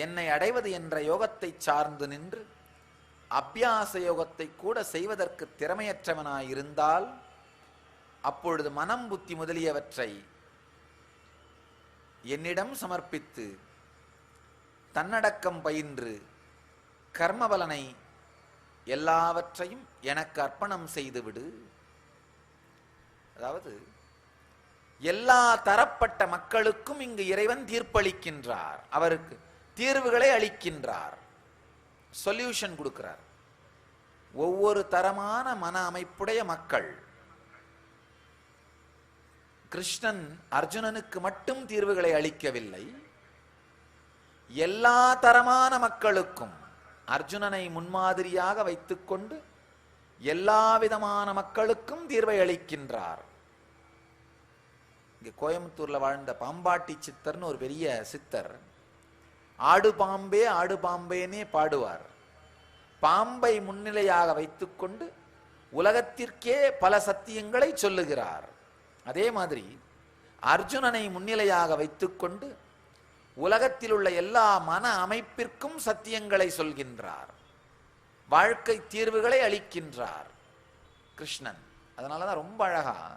என்னை அடைவது என்ற யோகத்தை சார்ந்து நின்று அபியாச யோகத்தை கூட செய்வதற்கு திறமையற்றவனாயிருந்தால் அப்பொழுது மனம் புத்தி முதலியவற்றை என்னிடம் சமர்ப்பித்து தன்னடக்கம் பயின்று கர்மபலனை எல்லாவற்றையும் எனக்கு அர்ப்பணம் செய்துவிடு. அதாவது எல்லா தரப்பட்ட மக்களுக்கும் இங்கு இறைவன் தீர்ப்பளிக்கின்றார். அவருக்கு தீர்வுகளை அளிக்கின்றார். சொல்யூஷன் கொடுக்கிறார். ஒவ்வொரு தரமான மன அமைப்புடைய மக்கள் கிருஷ்ணன் அர்ஜுனனுக்கு மட்டும் தீர்வுகளை அளிக்கவில்லை. எல்லா தரமான மக்களுக்கும் அர்ஜுனனை முன்மாதிரியாக வைத்துக்கொண்டு எல்லா விதமான மக்களுக்கும் தீர்வை அளிக்கின்றார். இங்க கோயம்புத்தூர்ல வாழ்ந்த பாம்பாட்டி சித்தர்னு ஒரு பெரிய சித்தர் ஆடு பாம்பே ஆடு பாம்பேனே பாடுவார். பாம்பை முன்னிலையாக வைத்துக்கொண்டு உலகத்திற்கே பல சத்தியங்களை சொல்லுகிறார். அதே மாதிரி அர்ஜுனனை முன்னிலையாக வைத்துக்கொண்டு உலகத்தில் உள்ள எல்லா மன அமைப்பிற்கும் சத்தியங்களை சொல்கின்றார். வாழ்க்கை தீர்வுகளை அளிக்கின்றார் கிருஷ்ணன். அதனாலதான் ரொம்ப அழகா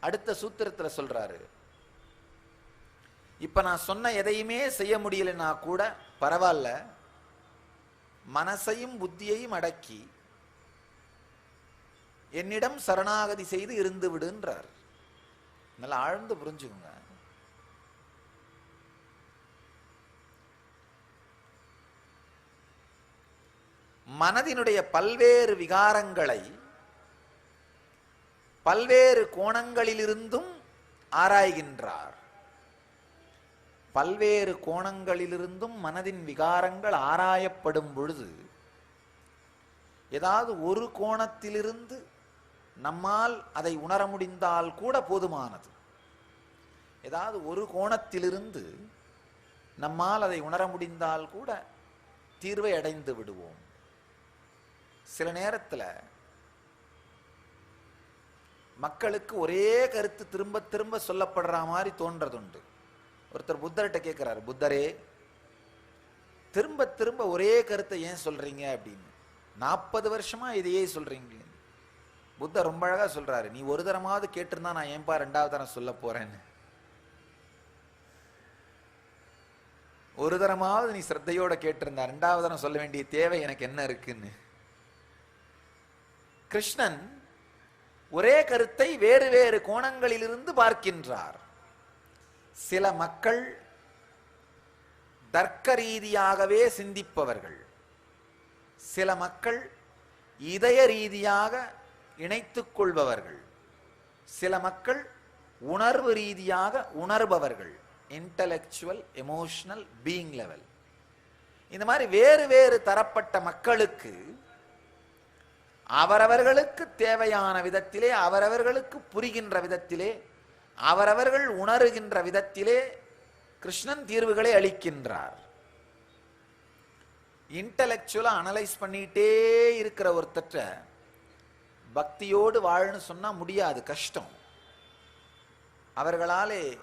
அடுத்த சூத்திரத்தில் சொல்றாரு. இப்ப நான் சொன்ன எதையுமே செய்ய முடியலன்னா கூட பரவாயில்ல. மனசையும் புத்தியையும் அடக்கி என்னிடம் சரணாகதி செய்து இருந்து விடுன்றார். நல்லா ஆழ்ந்து புரிஞ்சுக்குங்க. மனதினுடைய பல்வேறு விகாரங்களை பல்வேறு கோணங்களிலிருந்தும் ஆராய்கின்றார். பல்வேறு கோணங்களிலிருந்தும் மனதின் விகாரங்கள் ஆராயப்படும் பொழுது ஏதாவது ஒரு கோணத்திலிருந்து நம்மால் அதை உணர முடிந்தால் கூட போதுமானது. ஏதாவது ஒரு கோணத்திலிருந்து நம்மால் அதை உணர முடிந்தால் கூட தீர்வை அடைந்து விடுவோம். சில நேரத்தில் மக்களுக்கு ஒரே கருத்து திரும்ப திரும்ப சொல்லப்படுற மாதிரி தோன்றதுண்டு. ஒருத்தர் புத்தர்கிட்ட கேட்கிறாரு புத்தரே திரும்ப திரும்ப ஒரே கருத்தை ஏன் சொல்றீங்க? அப்படின்னு. நாற்பது வருஷமா இதையே சொல்றீங்க. புத்தர் ரொம்ப அழகா சொல்றாரு நீ ஒரு தரமாவது கேட்டிருந்தா நான் ஏன்பா ரெண்டாவது தரம் சொல்ல போறேன்னு? ஒரு தரமாவது நீ சிரத்தையோட கேட்டிருந்தா ரெண்டாவது தரம் சொல்ல வேண்டிய தேவை எனக்கு என்ன இருக்குன்னு? கிருஷ்ணன் ஒரே கருத்தை வேறு வேறு கோணங்களிலிருந்து பார்க்கின்றார். சில மக்கள் தர்க்க ரீதியாகவே சிந்திப்பவர்கள். சில மக்கள் இதய ரீதியாக இணைத்துக் கொள்பவர்கள். சில மக்கள் உணர்வு ரீதியாக உணர்பவர்கள். இன்டலெக்சுவல் எமோஷனல் பீயிங் லெவல் இந்த மாதிரி வேறு வேறு தரப்பட்ட மக்களுக்கு அவரவர்களுக்கு தேவையான விதத்திலே அவரவர்களுக்கு புரிகின்ற விதத்திலே அவரவர்கள் உணருகின்ற விதத்திலே கிருஷ்ணன் தீர்வுகளை அளிக்கின்றார். இன்டலெக்சுவலா அனலைஸ் பண்ணிட்டே இருக்கிற ஒருத்தற்ற பக்தியோடு வாழன்னு சொன்னா முடியாது கஷ்டம். அவர்களாலே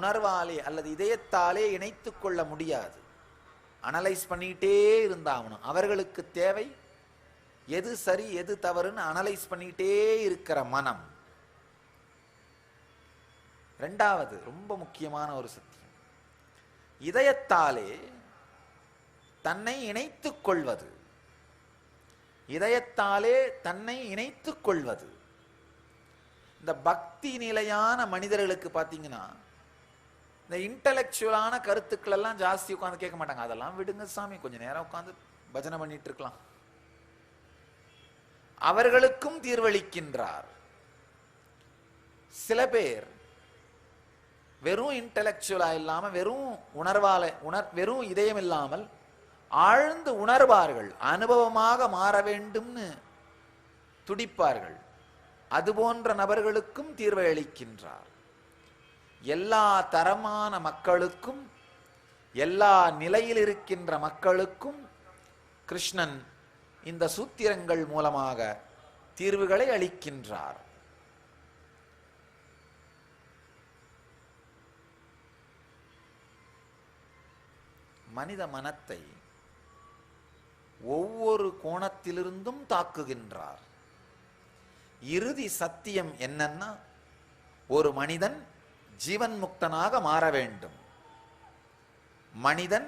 உணர்வாலே அல்லது இதயத்தாலே இணைத்து கொள்ள முடியாது. அனலைஸ் பண்ணிட்டே இருந்தாகணும். அவர்களுக்கு தேவை எது சரி எது தவறுன்னு அனலைஸ் பண்ணிட்டே இருக்கிற மனம். ரெண்டாவது ரொம்ப முக்கியமான ஒரு சத்தியம். இதயத்தாலே தன்னை இணைத்துக் கொள்வது. இதயத்தாலே தன்னை இணைத்துக் கொள்வது. இந்த பக்தி நிலையான மனிதர்களுக்கு பார்த்தீங்கன்னா இந்த இன்டலெக்சுவலான கருத்துக்கள் எல்லாம் ஜாஸ்தி உட்காந்து கேட்க மாட்டாங்க. அதெல்லாம் விடுங்க சாமி கொஞ்சம் நேரம் உட்காந்து பஜனை பண்ணிட்டு இருக்கலாம். அவர்களுக்கும் தீர்வளிக்கின்றார். சில பேர் வெறும் இன்டலெக்சுவலாக இல்லாமல் வெறும் உணர்வால உணர் வெறும் இதயம் இல்லாமல் ஆழ்ந்து உணர்வார்கள். அனுபவமாக மாற வேண்டும்னு துடிப்பார்கள். அதுபோன்ற நபர்களுக்கும் தீர்வை அளிக்கின்றார். எல்லா தரமான மக்களுக்கும் எல்லா நிலையில் இருக்கின்ற மக்களுக்கும் கிருஷ்ணன் இந்த சூத்திரங்கள் மூலமாக தீர்வுகளை அளிக்கின்றார். மனித மனத்தை ஒவ்வொரு கோணத்திலிருந்தும் தாக்குகின்றார். இறுதி சத்தியம் என்னன்னா ஒரு மனிதன் ஜீவன் முக்தனாக மாற வேண்டும். மனிதன்